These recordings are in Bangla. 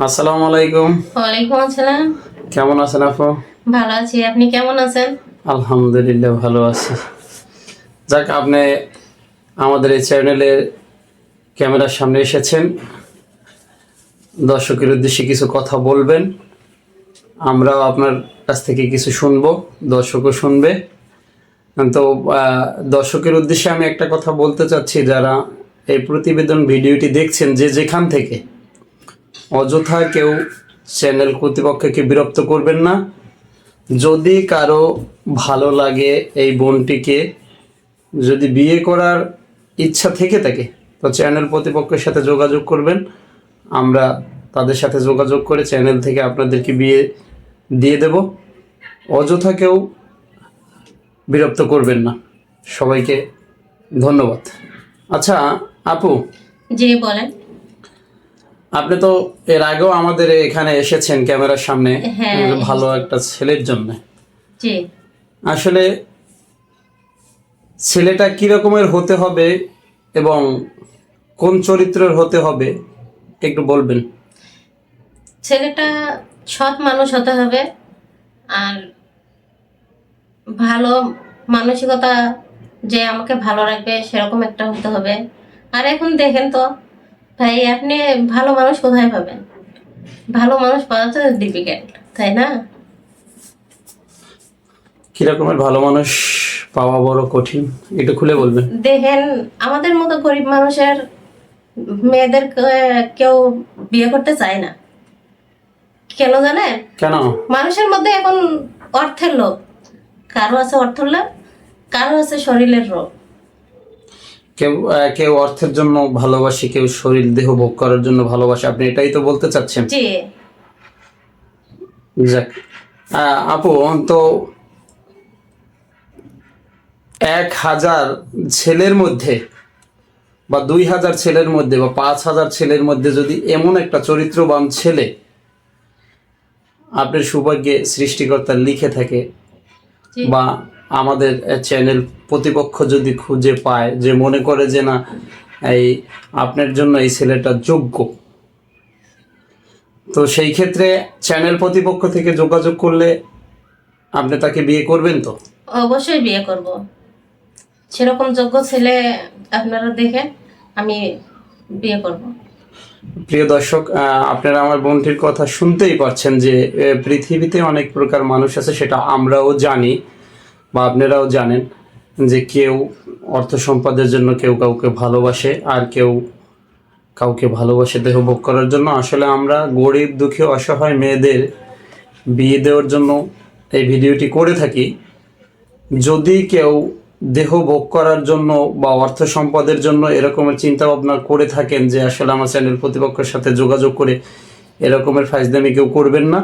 আসসালামু আলাইকুম। ওয়ালাইকুম আসসালাম। কেমন আছেন আপু? ভালো আছি। আপনি কেমন আছেন? আলহামদুলিল্লাহ ভালো আছি। যাক আপনি আমাদের এই চ্যানেলে ক্যামেরার সামনে এসেছেন। দর্শকের উদ্দেশ্যে কিছু কথা বলবেন। আমরাও আপনার কাছ থেকে কিছু শুনব দর্শকও শুনবে। তো দর্শকের উদ্দেশ্যে আমি একটা কথা বলতে চাচ্ছি যারা এই প্রতিবেদন ভিডিওটি দেখছেন যে যেখান থেকে অযথা কেউ চ্যানেল কর্তৃপক্ষকে বিরক্ত করবেন না। যদি কারও ভালো লাগে এই বোনটিকে, যদি বিয়ে করার ইচ্ছা থেকে থাকে, তো চ্যানেল প্রতিপক্ষের সাথে যোগাযোগ করবেন। আমরা তাদের সাথে যোগাযোগ করে চ্যানেল থেকে আপনাদেরকে বিয়ে দিয়ে দেব। অযথা কেউ বিরক্ত করবেন না। সবাইকে ধন্যবাদ। আচ্ছা আপু। জি, বলেন। আপনি তো এর আগেও আমাদের এখানে এসেছেন ক্যামেরার সামনে। হ্যাঁ, ভালো একটা ছেলের জন্য। আসলে ছেলেটা কি রকমের হতে হবে এবং কোন চরিত্রের হতে হবে একটু বলবেন? ছেলেটা সৎ মানুষ হতে হবে আর ভালো মানসিকতা যে আমাকে ভালো রাখবে সেরকম একটা হতে হবে। আর এখন দেখেন তো ভাই আপনি ভালো মানুষ কোথায় পাবেন? ভালো মানুষ পাওয়া তো ডিফিকাল্ট তাই না? কি রকমের ভালো মানুষ পাওয়া বড় কঠিন? একটু খুলে বলবেন দেখেন আমাদের মতো গরিব মানুষের মেয়েদের কেউ বিয়ে করতে চায় না। কেন জানেন? কেন? মানুষের মধ্যে এখন অর্থের লোভ। কারও আছে অর্থের লোভ কারও আছে শরীরের রোগ। কেউ কেউ অর্থের জন্য ভালোবাসে কেউ শরীর দেহ ভোগ করার জন্য ভালোবাসে। আপনি এটাই তো বলতে চাচ্ছেন? জি। যাক। আপু তো এক হাজার ছেলের মধ্যে বা দুই হাজার ছেলের মধ্যে বা পাঁচ হাজার ছেলের মধ্যে যদি এমন একটা চরিত্রবান ছেলে আপনার সৌভাগ্যে সৃষ্টিকর্তা লিখে থাকে বা আমাদের চ্যানেল প্রতিপক্ষ যদি খুঁজে পায় যে মনে করে যে না এই আপনার জন্য এই ছেলেটা যোগ্য। তো সেই ক্ষেত্রে চ্যানেল প্রতিপক্ষ থেকে যোগাযোগ করলে আপনি তাকে বিয়ে করবেন তো? অবশ্যই বিয়ে করব। সেরকম যোগ্য ছেলে আপনারা দেখেন আমি বিয়ে করব। প্রিয় দর্শক আপনারা আমার বোনটির কথা শুনতেই পারছেন যে পৃথিবীতে অনেক প্রকার মানুষ আছে সেটা আমরাও জানি। বা আপনারাও জানেন যে কেউ অর্থ সম্পদের জন্য কেউ কাউকে ভালোবাসে আর কেউ কাউকে ভালোবাসে দেহ ভোগ করার জন্য। আসলে আমরা গরিব, দুঃখী, অসহায় মেয়েদের বিয়ে দেওয়ার জন্য এই ভিডিওটি করে থাকি। যদি কেউ দেহ ভোগ করার জন্য বা অর্থ সম্পদের জন্য এরকমের চিন্তা ভাবনা করে থাকেন যে আসলে আমার চ্যানেল প্রতিপক্ষের সাথে যোগাযোগ করে এরকমের ফাইজদামি কেউ করবেন না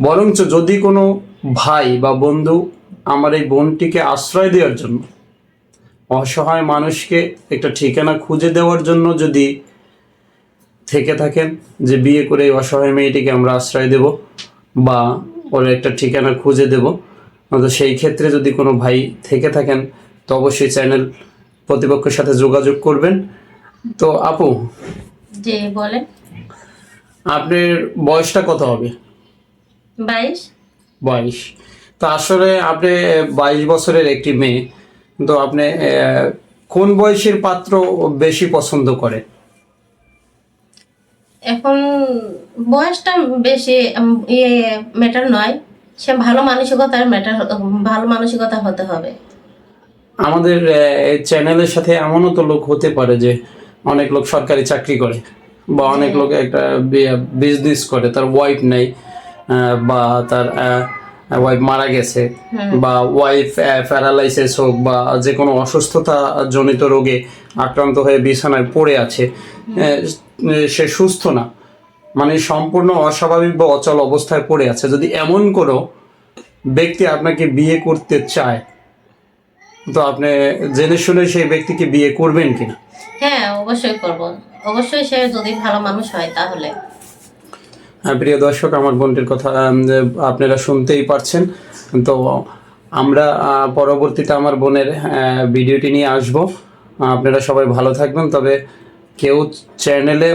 বরঞ্চ যদি কোনো ভাই বা বন্ধু আমার এই বোনটিকে আশ্রয় দেওয়ার জন্য অসহায় মানুষকে একটা ঠিকানা খুঁজে দেওয়ার জন্য যদি থেকে থাকেন যে বিয়ে করে এই অসহায় মেয়েটিকে আমরা আশ্রয় দেব বা ওর একটা ঠিকানা খুঁজে দেব তো সেই ক্ষেত্রে যদি কোনো ভাই থেকে থাকেন তো অবশ্যই চ্যানেল প্রতিপক্ষের সাথে যোগাযোগ করবেন। তো আপু জি বলেন। আপনার বয়সটা কত হবে? বাইশ? বাইশ। তো আসলে আপনি বাইশ বছরের একটি মেয়ে তো আপনি কোন বয়সের পাত্র বেশি পছন্দ করে? এখন বয়সটা বেশি ইয়ে ম্যাটার নয়। সে ভালো মানসিকতার ম্যাটার ভালো মানসিকতা হতে হবে। আমাদের চ্যানেলের সাথে এমনও তো লোক হতে পারে যে অনেক লোক সরকারি চাকরি করে বা অনেক লোক একটা বিজনেস করে তার ওয়াইফ নেই। বা তার ওয়াইফ মারা গেছে বা ওয়াইফ প্যারালাইসিস হোক বা যে কোনো অসুস্থতা জনিত রোগে আক্রান্ত হয়ে বিছানায় পড়ে আছে সে সুস্থ না। মানে সম্পূর্ণ অস্বাভাবিক বা অচল অবস্থায় পড়ে আছে। যদি এমন কোনো ব্যক্তি আপনাকে বিয়ে করতে চায় তো আপনি জেনে শুনে সেই ব্যক্তিকে বিয়ে করবেন কিনা? হ্যাঁ অবশ্যই করব। অবশ্যই সে যদি ভালো মানুষ হয় তাহলে। প্রিয় দর্শক, আমার বোনটির কথা আপনারা শুনতেই পারছেন। তো আমরা পরবর্তীতে আমার বোনের ভিডিওটি নিয়ে আসব। আপনারা সবাই ভালো থাকবেন, তবে কেউ চ্যানেলে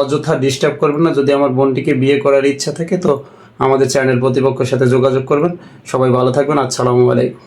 অযথা ডিস্টার্ব করবেন না। যদি আমার বোনটিকে বিয়ে করার ইচ্ছা থাকে, তো আমাদের চ্যানেল প্রতিপক্ষের সাথে যোগাযোগ করবেন। সবাই ভালো থাকবেন। আসসালামু আলাইকুম।